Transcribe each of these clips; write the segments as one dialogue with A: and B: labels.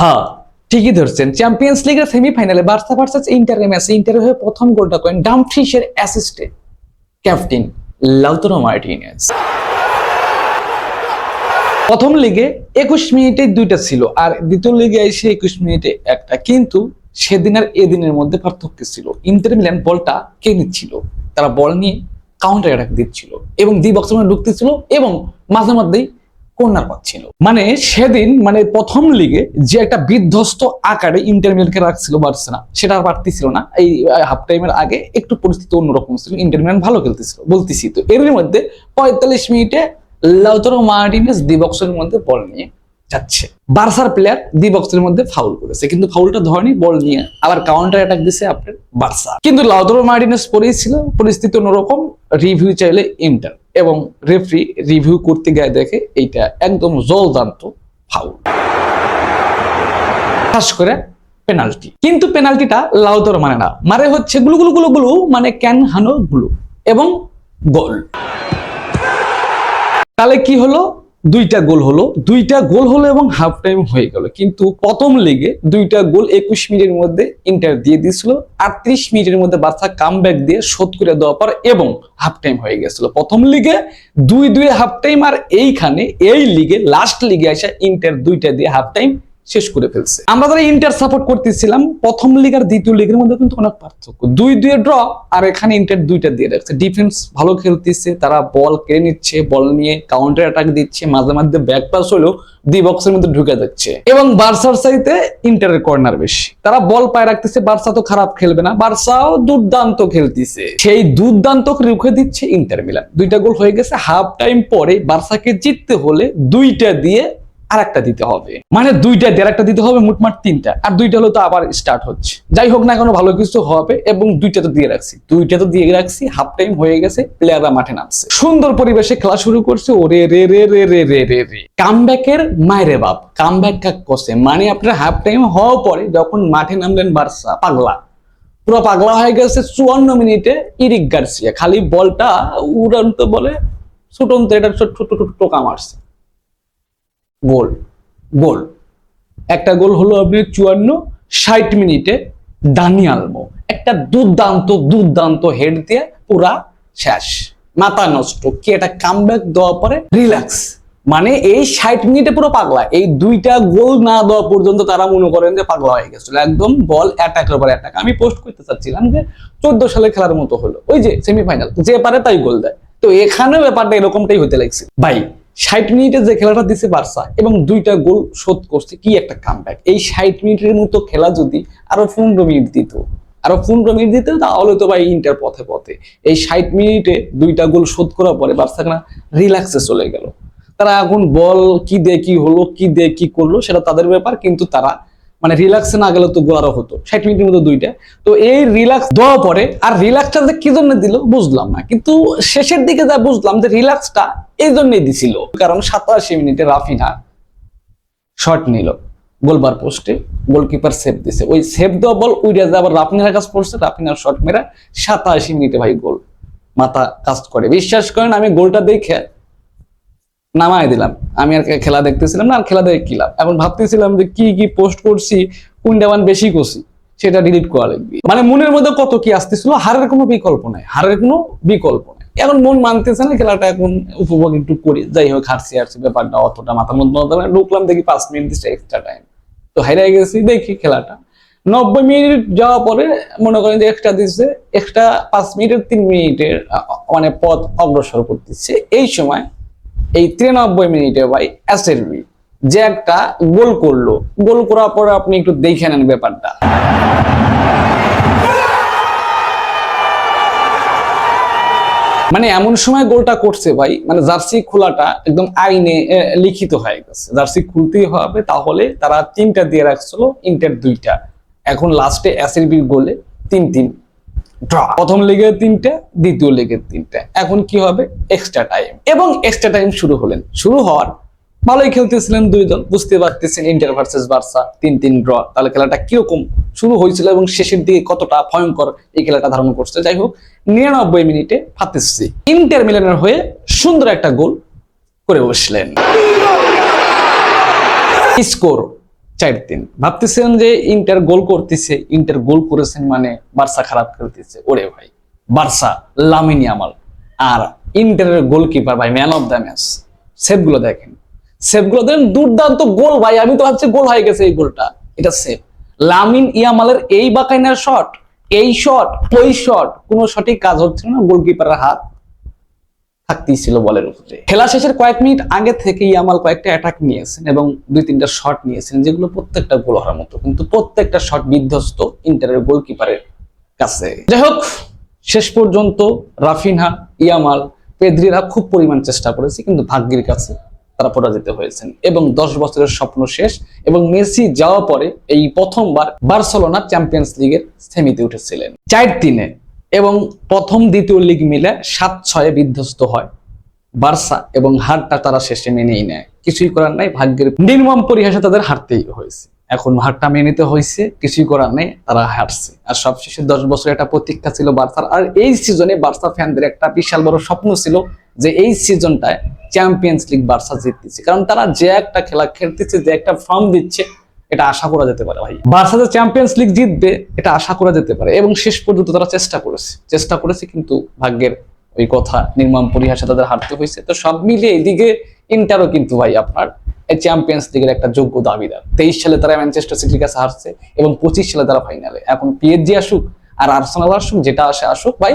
A: হ্যাঁ ঠিকই ধরছেন। চ্যাম্পিয়ন্স লিগের সেমিফাইনালে বার্সা ভার্সেস ইন্টারের ম্যাচে ইন্টারের হয়ে প্রথম গোলটা করেন ডামফ্রিসের অ্যাসিস্টে ক্যাপ্টেন লাউতরো মার্টিনেজ প্রথম লিগে একুশ মিনিটে দুইটা ছিল আর দ্বিতীয় লিগে এসে একুশ মিনিটে একটা। কিন্তু সেদিন আর এদিনের মধ্যে পার্থক্য ছিল। ইন্টার মিলান বলটা কে নিচ্ছিল? তারা বল নিয়ে কাউন্টার অ্যাটাক দিচ্ছিল এবং দি বক্সের মধ্যে ঢুকতেছিল এবং মাঝে মধ্যেই কর্নার পাচ্ছিল। মানে সেদিন মানে প্রথম লিগে যে একটা বিধ্বস্ত আকারে ইন্টার মিলানকে রাখছিল বার্সেনা সেটা আর পারতেছিল না। এই হাফ টাইমের আগে একটু পরিস্থিতি অন্যরকম ছিল, ইন্টার মিলান ভালো খেলতেছিল, বলতেছি তো। এর মধ্যে পঁয়তাল্লিশ মিনিটে লাউতারো মার্টিনেস ডি বক্সের মধ্যে বল নিয়ে যাচ্ছে। বার্সার প্লেয়ার ডি বক্সের মধ্যে ফাউল করেছে, কিন্তু ফাউলটা ধরেনি বল নিয়ে আবার কাউন্টার অ্যাটাক দিছে আপনার বার্সা। কিন্তু লাউতারো মার্টিনেস পরেই ছিল, পরিস্থিতি অন্যরকম। রিভিউ চাইলে ইন্টার এবং রেফারি রিভিউ করতে গিয়ে দেখে এইটা একদম জলদান্ত ফাউল খাস করে পেনাল্টি কিন্তু পেনাল্টিটা লাউতর মানে না। মানে হচ্ছে গুলু গুলু গুলু গুলু মানে ক্যান হানো গুলু। এবং গোল তাহলে কি হলো? দুইটা গোল হলো। দুইটা গোল হলো এবং হাফ টাইম হয়ে গেল। কিন্তু প্রথম লেগে দুইটা গোল একুশ মিনিটের মধ্যে ইন্টার দিয়ে দিয়েছিল। আটত্রিশ মিনিটের মধ্যে বার্সা কাম দিয়ে শোধ করে দেওয়ার পর এবং হাফ টাইম হয়ে গেছিল। প্রথম লিগে দুই দুই হাফ টাইম আর এইখানে এই লিগে লাস্ট লিগে আসা ইন্টার দুইটা দিয়ে হাফ টাইম শেষ করে ফেলছে। আমরা যারা ইন্টার সাপোর্ট করতেছিলাম, প্রথম লিগ আর দ্বিতীয় লিগের মধ্যে কিন্তু অনেক পার্থক্য। দুই দুই ড্র আর এখানে ইন্টার দুইটা দিয়ে রাখছে। ডিফেন্স ভালো খেলতেছে, তারা বল কেড়ে নিচ্ছে বল নিয়ে কাউন্টার অ্যাটাক দিচ্ছে, মাঝে মাঝে ব্যাক পাস হলেও দি বক্সের মধ্যে ঢুকে যাচ্ছে। এবং বার্সার সাইতে ইন্টারের কর্নার বেশি। তারা বল পায় রাখতেছে বার্সা তো খারাপ খেলবে না বার্সাও দুর্দান্ত খেলতেছে। সেই দুর্দান্ত রুখে দিচ্ছে ইন্টার মিলান দুইটা গোল হয়ে গেছে হাফ টাইম পরে বার্সাকে জিততে হলে দুইটা দিয়ে আর একটা দিতে হবে। মানে দুইটা দিয়ে একটা দিতে হবে মোটমাট তিনটা। আর দুইটা হলো তো আবার স্টার্ট হচ্ছে। যাই হোক না কোনো ভালো কিছু হবে এবং দুইটা তো দিয়ে রাখছি। দুইটা তো দিয়ে রাখছি হাফ টাইম হয়ে গেছে প্লেয়াররা মাঠে নামছে। সুন্দর পরিবেশে খেলা শুরু করছে, ওরে রে রে রে রে রে রে রে। কামব্যাকের মায়েরে বাপ। কামব্যাক কাক কষে মানে আপনার হাফ টাইম হওয়ার পরে যখন মাঠে নামলেন বার্সা, পাগলা। পুরো পাগলা হয়ে গেছে, চুয়ান্ন মিনিটে ইরিক গার্সিয়া। খালি বলটা উড়ান্ত বলে, ছুটন্ত, এটা ছোট ছোট ছোট টোকা মারছে। গোল গোল। একটা গোল হলো আপনি চুয়ান্ন, ষাট মিনিটে দানি আলমো। একটা দুর্দান্ত দুর্দান্ত হেড দিয়ে পুরা শেষ। মাথা নষ্ট। কি এটা কামব্যাক দেওয়ার পরে রিল্যাক্স মানে এই ষাট মিনিটে পুরো পাগলা। এই দুইটা গোল না দেওয়া পর্যন্ত তারা মনে করেন যে পাগলা হয়ে গেছিল। একদম বল অ্যাটাকের উপর অ্যাটাক আমি পোস্ট করতে চাচ্ছিলাম যে চোদ্দ সালে খেলার মতো হলো। ওই যে সেমিফাইনাল যে পারে তাই গোল দেয়। তো এখানে ব্যাপারটা এরকমটাই হতে লাগছে। ভাই ষাট মিনিটে যে খেলাটা দিছে বার্সা এবং দুইটা গোল শোধ করছে, কি একটা কামব্যাক এই ষাট মিনিটের মতো খেলা যদি আরও পনেরো মিনিট দিত, আরও পনেরো মিনিট দিতে, তাহলে তো ভাই ইন্টার পথে পথে। এই ষাট মিনিটে দুইটা গোল শোধ করার পরে বার্সা কেনা রিল্যাক্সে চলে গেল। তারা এখন বল কি দে কি হলো, কি দে কি করল, সেটা তাদের ব্যাপার, কিন্তু তারা মানে রিল্যাক্সে না গেলে তো গোয়ারও হতো। ষাট মিনিটের মধ্যে দুইটা। তো এই রিল্যাক্স দেওয়ার পরে, আর রিল্যাক্সটা যে কি জন্য দিল বুঝলাম না। কিন্তু শেষের দিকে যা বুঝলাম যে রিল্যাক্সটা এই জন্যই দিছিল। কারণ সাতাশি মিনিটে রাফিনা শট নিল গোলবার পোস্টে গোলকিপার সেভ দিছে। ওই সেভ দেওয়া বল উইরা যে আবার রাফিনার কাজ পড়ছে রাফিনার শট মেরা সাতাশি মিনিটে ভাই গোল। মাথা কাজ করে। বিশ্বাস করেন, আমি গোলটা দেখে নামায় দিলাম। আমি আর খেলা দেখতেছিলাম না, আর খেলা দেখে কিলাম এখন ভাবতেছিলাম যে কি কি পোস্ট করছি কোনটা মান বেশি করছি, সেটা ডিলিট করা লাগবে। মানে মনের মধ্যে কত কি আসতেছিল, হারের কোনো বিকল্প নাই, হারের কোনো বিকল্প নাই। এখন মন মানতেছে না, খেলাটা এখন উপভোগ একটু করি, যাই হোক, হারছি হারছি, ব্যাপারটা অতটা মাথার মধ্যে নতো না। ঢুকলাম দেখি পাঁচ মিনিট দিচ্ছে এক্সট্রা টাইম তো হাইরে গেছি, দেখি খেলাটা। নব্বই মিনিট যাওয়ার পরে মনে করেন যে এক্সট্রা দিচ্ছে এক্সট্রা পাঁচ মিনিটের তিন মিনিটের মানে পথ অগ্রসর করতেছে। এই সময় এই তিরানব্বই মিনিটে ভাই এসএলবি যে একটা গোল করল। গোল করার পরে আপনি একটু দেখে নেন ব্যাপারটা। মানে এমন সময় গোলটা করছে ভাই মানে জার্সি খোলাটা একদম আইনে লিখিত হয়ে গেছে। জার্সি খুলতেই হবে, তাহলে তারা তিনটা দিয়ে রাখছিল, ইন্টার দুইটা। এখন লাস্টে এসএলবির গোলে, তিন তিন। ড্র প্রথম লেগে তিনটা দ্বিতীয় লেগে তিনটা। এখন কি হবে? এক্সট্রা টাইম এবং এক্সট্রা টাইম শুরু হলেন। শুরু হওয়ার ভালোই খেলতেছিলেন দুই দল বুঝতে পারতেছেন ইন্টার ভার্সেস বার্সা তিন তিন ড্র তাহলে খেলাটা কীরকম শুরু হয়েছিল এবং শেষের দিকে কতটা ভয়ঙ্কর এই খেলাটা ধারণ করছে। যাই হোক নিরানব্বই মিনিটে ফাতেসি ইন্টার মিলানের হয়ে সুন্দর একটা গোল করে বসলেন। স্কোর চার তিন। ভাবতেছেন যে ইন্টার গোল করতেছে, ইন্টার গোল করেছেন মানে বার্সা খারাপ খেলতেছে। ওরে ভাই, বার্সা, লামিনি আমাল আর ইন্টারের গোলকিপার ভাই ম্যান অফ দ্য ম্যাচ সেভগুলো দেখেন। সেভগুলো দেখেন, দুর্দান্ত গোল ভাই। আমি তো ভাবছি গোল হয়ে গেছে এই গোলটা। এটা সেভ লামিন ইয়ামালের এই বাকাইনার শট এই শট ওই শট কোনো সঠিক কাজ হচ্ছে না গোলকিপারের হাত। থাকতেই ছিল বলের উপরে। খেলা শেষের কয়েক মিনিট আগে থেকে ইয়ামাল কয়েকটা অ্যাটাক নিয়েছেন এবং দুই তিনটা শট নিয়েছেন, যেগুলো প্রত্যেকটা গোল হওয়ার মতো, কিন্তু প্রত্যেকটা শট বিধ্বস্ত ইন্টারের গোলকিপারের কাছে। যাই হোক, শেষ পর্যন্ত রাফিনহা, ইয়ামাল, পেদ্রিরা খুব পরিমাণ চেষ্টা করেছে, কিন্তু ভাগ্যের কাছে তারা পরাজিত হয়েছেন এবং দশ বছরের স্বপ্ন শেষ এবং মেসি যাওয়া পরে এই প্রথমবার বার্সেলোনা চ্যাম্পিয়ন্স লিগের সেমিতে উঠেছিলেন। চার তিনে এবং প্রথম দ্বিতীয় লিগ মিলে সাত ছয়ে বিধ্বস্ত হয়। বার্সা এবং হারটা তারা শেষে মেনেই নেয়। কিছুই করার নাই, ভাগ্যের নির্মম পরিহাসে তাদের হারতেই হয়েছে। এখন হারটা মেনে নিতে হয়েছে, কিছুই করার নেই, তারা হারছে। আর সবশেষে দশ বছর একটা প্রতীক্ষা ছিল বার্সার। আর এই সিজনে বার্সা ফ্যানদের একটা বিশাল বড় স্বপ্ন ছিল যে এই সিজনটায় চ্যাম্পিয়ন্স লিগ বার্সা জিততেছে। কারণ তারা যে একটা খেলা খেলতেছে, যে একটা ফর্ম দিচ্ছে এটা আশা করা যেতে পারে ভাই। বার্সা যে চ্যাম্পিয়ন্স লিগ জিতবে, এটা আশা করা যেতে পারে। এবং শেষ পর্যন্ত তারা চেষ্টা করেছে। চেষ্টা করেছে কিন্তু ভাগ্যের ওই কথা নির্মম পরিহাসে তাদের হারতে হয়েছে। তো সব মিলিয়ে এইদিকে ইন্টারও কিন্তু ভাই আপনার এই চ্যাম্পিয়ন্স লিগের একটা যোগ্য দাবিদার। তেইশ সালে তারা ম্যানচেস্টার সিটির কাছে হারছে এবং পঁচিশ সালে তারা ফাইনালে এখন পিএসজি আসুক আর আর্সেনাল আসুক, যেটা আসে আসুক, ভাই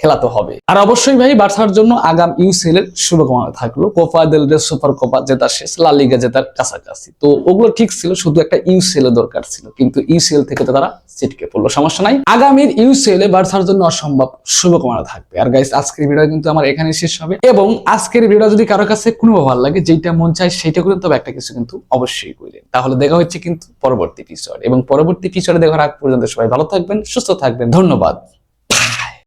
A: খেলা তো হবে। আর অবশ্যই ভাই, বার্সার জন্য আগাম ইউসিএল এর শুভকামনা থাকল। কোপা দেল রে সুপার কোপা জেতার শেষ লা লিগা জেতার কাছাকাছি। তো ওগুলো ঠিক ছিল, শুধু একটা ইউসিএল এর দরকার ছিল, কিন্তু ইউসিএল থেকে তো তারা ছিটকে পড়ল, সমস্যা নাই। আগামীর ইউসিএল এ বার্সার জন্য অসম্ভব শুভকামনা থাকবে। আর গাইস আজকের ভিডিও কিন্তু আমার এখানে শেষ হবে। এবং আজকের ভিডিও যদি কারও কাছে কোনো ভালো লাগে যেটা মন চায় সেটা করুন, তবে একটা কিছু কিন্তু অবশ্যই করলেন তাহলে দেখা হচ্ছে কিন্তু পরবর্তী এপিসোড এবং পরবর্তী এপিসোডে দেখার আগ পর্যন্ত সবাই ভালো থাকবেন, সুস্থ থাকবেন। ধন্যবাদ।